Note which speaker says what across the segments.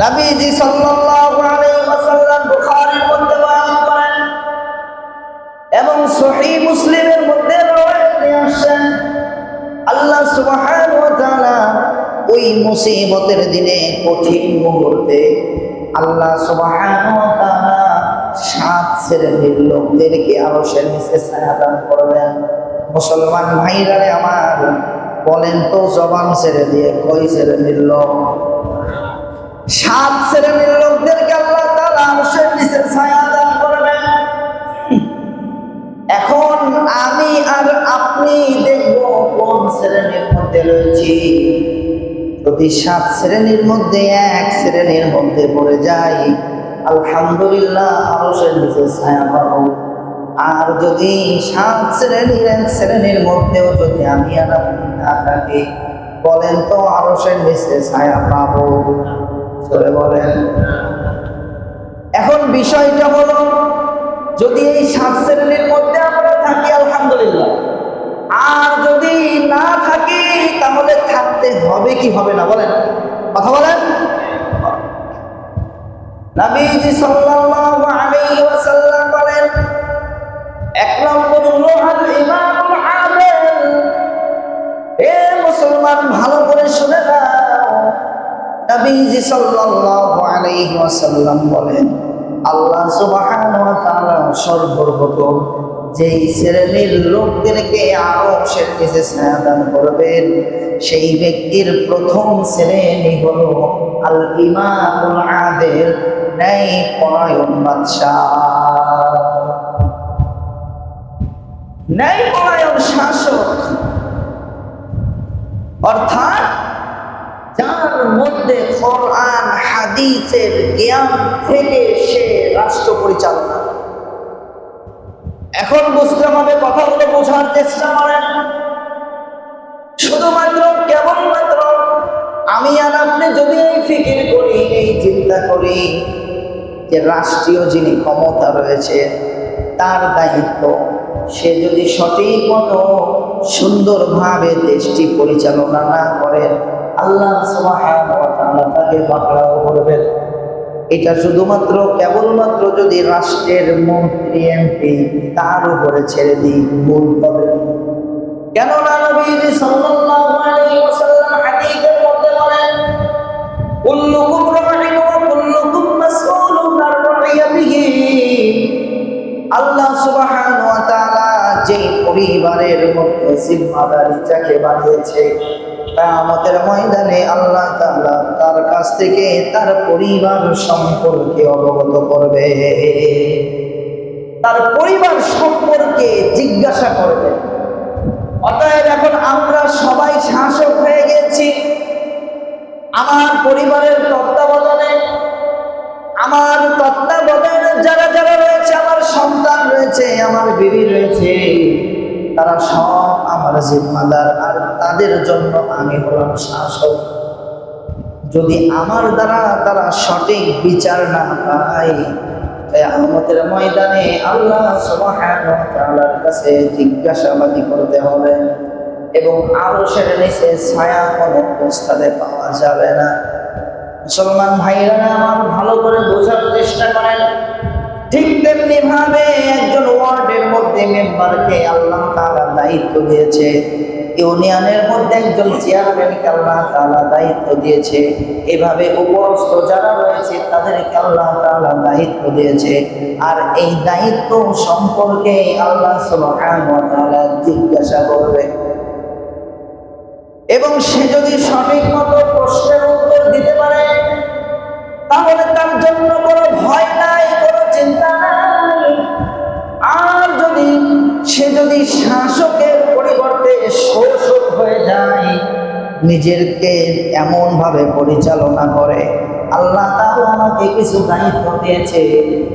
Speaker 1: নবীজি সাল্লাল্লাহু আলাইহি ওয়াসাল্লাম বুখারীর মধ্যে বয়ান করেন এবং সহিহ মুসলিমের মধ্যে রওয়ায়াত নিয়ে আল্লাহ সুবহানাহু ওয়া তাআলা ওই মুসিবতের দিনে কঠিন মুহূর্তে আল্লাহ সুবহানাহু ওয়া তাআলা সাত শ্রেণির লোকদেরকে আরও সে নিচে ছায়া দান করবেন। মুসলমান ভাইরারে আমার বলেন তো জবান ছেড়ে দিয়ে কই শ্রেণির লোক সাত শ্রেণির লোকদেরকে আল্লাহ তাআলা আরশের নিচে ছায়া দান করবেন। এখন আমি আর আপনি দেখব কোন শ্রেণির মধ্যে রয়েছি। যদি সাত শ্রেণির মধ্যে এক শ্রেণির মধ্যে পড়ে যাই, আলহামদুলিল্লাহ আরশের নিচে ছায়া পাবো। আর যদি সাত শ্রেণির এক শ্রেণির মধ্যেও যদি আমি আর আপনি না থাকি, বলেন তো আরশের নিচে ছায়া পাবো। চলে বলেন। এখন বিষয়টা হলো, যদি এই সাত শ্রেণির মধ্যে আমরা থাকি, আলহামদুলিল্লাহ। আর যদি না থাকি, তাহলে থাকতে হবে কি হবে না, বলেন। কথা বলেন। নবীজি সাল্লাল্লাহু আলাইহি ওয়াসাল্লাম নবীজি সাল্লাল্লাহু আলাইহি ওয়াসাল্লাম বলেন, আল্লাহ সুবহানাহু ওয়া তাআলা যেই শ্রেণির লোকদেরকে আরও সে নিচে করবেন, সেই ব্যক্তির প্রথম শ্রেণি আল ইমামুল পরায়ণ পরায়ণ শাসক। অর্থাৎ মধ্যে কোরআন, হাদিসের জ্ঞান থেকে সে রাষ্ট্র পরিচালনা। এখন বুঝতে হবে কথাগুলো বোঝার চেষ্টা করেন শুধুমাত্র কেবলমাত্র আমি আর আপনি যদি এই ফিকির করি, এই চিন্তা করি যে রাষ্ট্রীয় যিনি ক্ষমতা রয়েছে, তার দায়িত্ব, সে যদি সঠিক মতো সুন্দরভাবে দেশটি পরিচালনা না করেন আল্লাহ তাকে পাকড়াও করবেন। এটা শুধুমাত্র, কেবলমাত্র যদি রাষ্ট্রের মন্ত্রী, এমপি তার উপরে ছেড়ে দিই, ভুল হবে। কেননা রাইয়াতিহি। আল্লাহ সুবহানাহু যে পরিবারের মধ্যে জিম্মাদারি যাকে বানিয়েছে কিয়ামতের ময়দানে আল্লাহ তাআলা তার কাছ থেকে তার পরিবার সম্পর্কে অবগত করবে। তার পরিবার সম্পর্কে জিজ্ঞাসা করবে। অতএব এখন আমরা সবাই শাসক হয়ে গেছি। আমার পরিবারের তত্ত্বাবধানে, আমার তত্ত্বাবধানে যারা যারা রয়েছে, আমার সন্তান রয়েছে, আমার বিবি রয়েছে, তারা সব আমার জিম্মাদার আর তাদের জন্য আমি হলাম শাসক। যদি আমার দ্বারা তারা সঠিক বিচার না পায় আমাদের ময়দানে আল্লাহ তাআলার কাছে জিজ্ঞাসাবাদি করতে হবে এবং আরও সেটা নিচে ছায়া কোনো অবস্থাতে পাওয়া যাবে না। মুসলমান ভাইরা আমার ভালো করে বোঝার চেষ্টা করেন। ঠিক তেমনি ভাবে একজন ওয়ার্ডের মধ্যে মেম্বারকে আল্লাহ তাআলা দায়িত্ব দিয়েছে। ইউনিয়নের মধ্যে একজন চেয়ারম্যানকে আল্লাহ তাআলা দায়িত্ব দিয়েছে। এভাবে উপরস্থ যারা রয়েছে, তাদেরকে আল্লাহ তাআলা দায়িত্ব দিয়েছে। আর এই দায়িত্ব সম্পর্কে আল্লাহ তাআলা জিজ্ঞাসা করবে। এবং সে যদি সঠিক মতো প্রশ্নের উত্তর দিতে পারে, তাহলে তার জন্য কোনো ভয় নাই, কোনো চিন্তা নাই। সে যদি শাসকের পরিবর্তে শোষক হয়ে যায়, নিজেরকে এমন ভাবে পরিচালনা করে, আল্লাহ আমাকে কিছু দায়িত্ব দিয়েছে।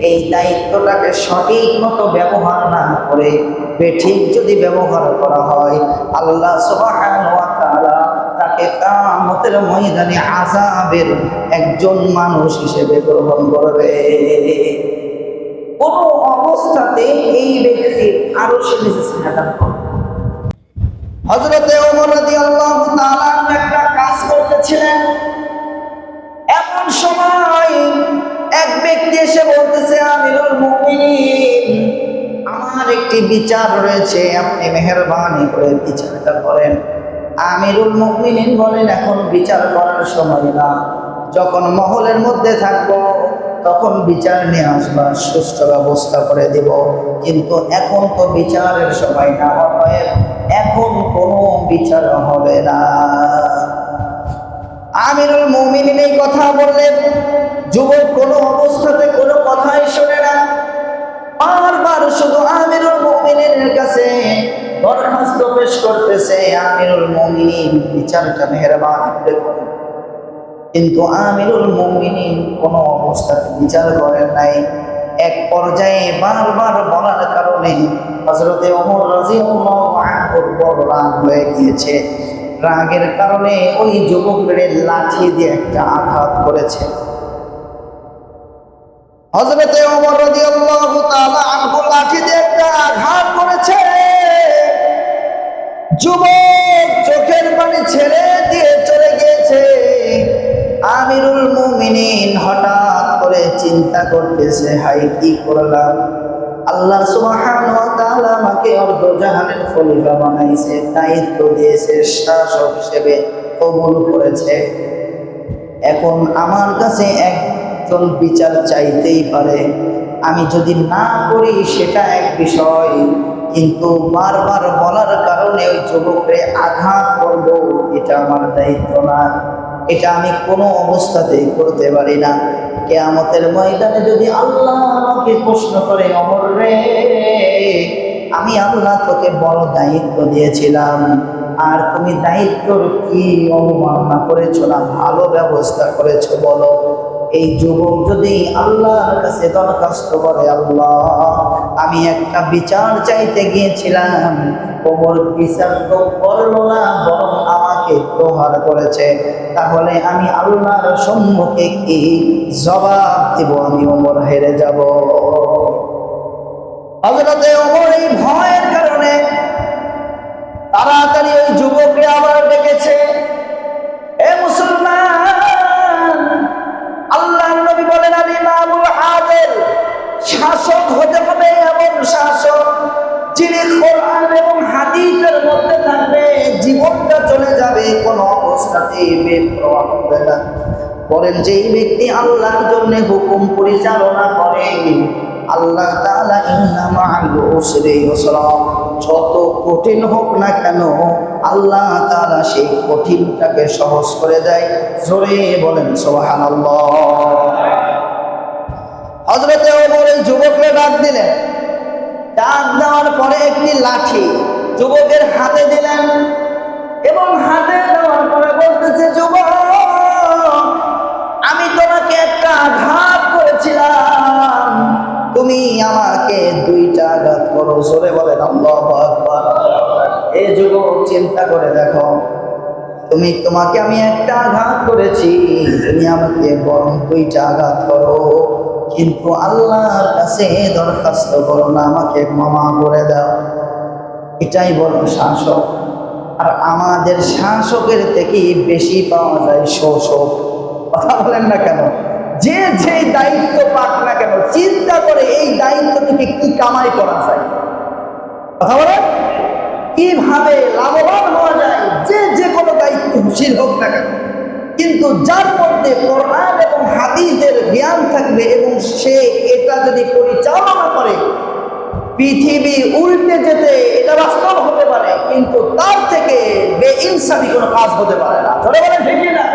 Speaker 1: এই দায়িত্বটাকে সঠিক মতো ব্যবহার না করে, বেঠিক যদি ব্যবহার করা হয়, আল্লাহ তাকে কামতের ময়দানে আযাবের একজন মানুষ হিসেবে গ্রহণ করবে। কোন অবস্থাতে এই আরও একটা কাজ করতেছিলেন। এমন সময় এক ব্যক্তি এসে বলতেছে, আমিরুল আমার একটি বিচার রয়েছে, আপনি মেহরবানি করে বিচারটা করেন। আমিরুল মুমিনিন বলেন, এখন বিচার করার সময় না। যখন মহলের মধ্যে থাকব তখন বিচার নিয়ে আসবা সুস্থ ব্যবস্থা করে দিব। কিন্তু এখন তো বিচারের সময় না, অতএব এখন কোনো বিচার হবে না। আমিরুল মুমিনিন এই কথা বললেন। যুবক কোনো অবস্থাতে কোনো কথাই শোনে না। বারবার শুধু আমিরুল মুমিনের কাছে দরখাস্ত পেশ করতেছে, আমিরুল মুমিনিন। বিচারটা মেহরবানি করে কিন্তু আমিরুল মুমিনিন কোনো অবস্থাতে বিচার করেন নাই। এক পর্যায়ে বারবার বলার কারণে হজরতে রাজিয়াল্লাহু আনহুর বড় রাগ হয়ে গিয়েছে। রাগের কারণে ওই যুবকের লাঠি দিয়ে একটা আঘাত করেছে। হজরতে তাআলা আনহু লাঠি দিয়ে একটা আঘাত করেছে। যুবক চোখের পানি ছেড়ে দিয়ে আমিরুল মুমিনিন হঠাৎ করে চিন্তা করতেছে, হাই, কি করলাম? আল্লাহ আমাকে অর্ধ জাহানের খলিফা বানাইছে, দায়িত্ব দিয়েছে, শাসক হিসেবে কবুল করেছে। এখন আমার কাছে একজন বিচার চাইতেই পারে। আমি যদি না করি সেটা এক বিষয়, কিন্তু বারবার বলার কারণে ওই যুবকরে আঘাত করব, এটা আমার দায়িত্ব না। এটা আমি কোনো অবস্থাতেই করতে পারি না। কেয়ামতের ময়দানে যদি আল্লাহ আমাকে প্রশ্ন করে, অমর রে, আমি আল্লাহ তোকে বড় দায়িত্ব দিয়েছিলাম। আর তুমি দায়িত্বর কি অবমাননা করেছ না ভালো ব্যবস্থা করেছ বলো? এই যুবক যদি আল্লাহর কাছে দরখাস্ত করে, আল্লাহ, আমি একটা বিচার চাইতে গিয়েছিলাম। ওমর বিচার তো করল না, বরং আমাকে প্রহার করেছে, তাহলে আমি আল্লাহর সম্মুখে কি জবাব দেব? আমি ওমর হেরে যাব। হজরতে ওমর এই ভয়ের কারণে তাড়াতাড়ি ওই যুবকরা আবার কোন অবস্থাতে হবে না। বলেন যে এই ব্যক্তি আল্লাহর জন্য হুকুম পরিচালনা করে। আল্লাহ তাআলা উসরি ইউসরা যত কঠিন হোক না কেন, আল্লাহ তাআলা সেই কঠিনটাকে সহজ করে দেয়। জোরে বলেন, সুবহানাল্লাহ। হযরতে ওমর যুবককে ডাক দিলেন। ডাক দেওয়ার পরে একটি লাঠি যুবকের হাতে দিলেন। করে দেখো। তুমি, তোমাকে আমি একটা আঘাত করেছি। তুমি আমাকে বরং দুইটা আঘাত করো। কিন্তু আল্লাহর কাছে দরখাস্ত করো না, আমাকে ক্ষমা করে দাও। এটাই বলো শাসক। আর আমাদের শাসকের থেকে বেশি পাওয়া যায় শোষক। কথা বলেন না কেন? যে যে দায়িত্ব পাক না কেন, চিন্তা করে এই দায়িত্ব থেকে কি কামাই করা যায়? কথা বলেন? কীভাবে লাভবান হওয়া যায়, যে যে কোনো দায়িত্বশীল হোক না কেন। কিন্তু যার মধ্যে কোরআন এবং হাদিসের জ্ঞান থাকবে এবং সে এটা যদি পরিচালনা করে, পৃথিবী উল্টে যেতে এটা বাস্তব হতে পারে, কিন্তু তার থেকে বেইনসাফি কোনো কাজ হতে পারে না। ধরে বলেন ঠিক না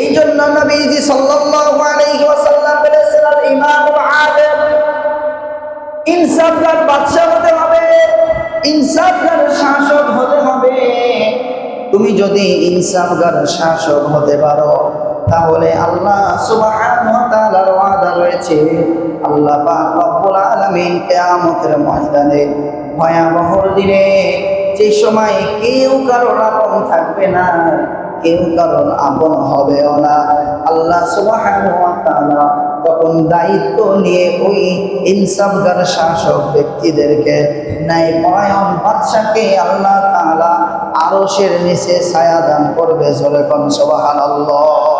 Speaker 1: এই জন্য নবীজি সাল্লাল্লাহু আলাইহি ওয়াসাল্লাম বলেছিলেন, ইমাম আদম ইনসাফগার বাদশা হতে হবে ইনসাফগার শাসক হতে হবে। তুমি যদি ইনসাফগার শাসক হতে পারো, তাহলে আল্লাহ সুবহানাহু ওয়া তাআলার ওয়াদা রয়েছে। আল্লাহ পাক রব্বুল আলামিন কিয়ামতের ময়দানে ভয়াবহ দিনে যে সময় কেউ কারোর আপন থাকবে না কেউ কারণ আপন হবেও না। আল্লাহ তাআলা তখন দায়িত্ব নিয়ে ওই ইনসাফগার শাসক ব্যক্তিদেরকে, ন্যায় পরায়ণ বাদশাকে আল্লাহ তালা আরশের নিচে ছায়া দান করবে জোরে কোন সুবহানাল্লাহ।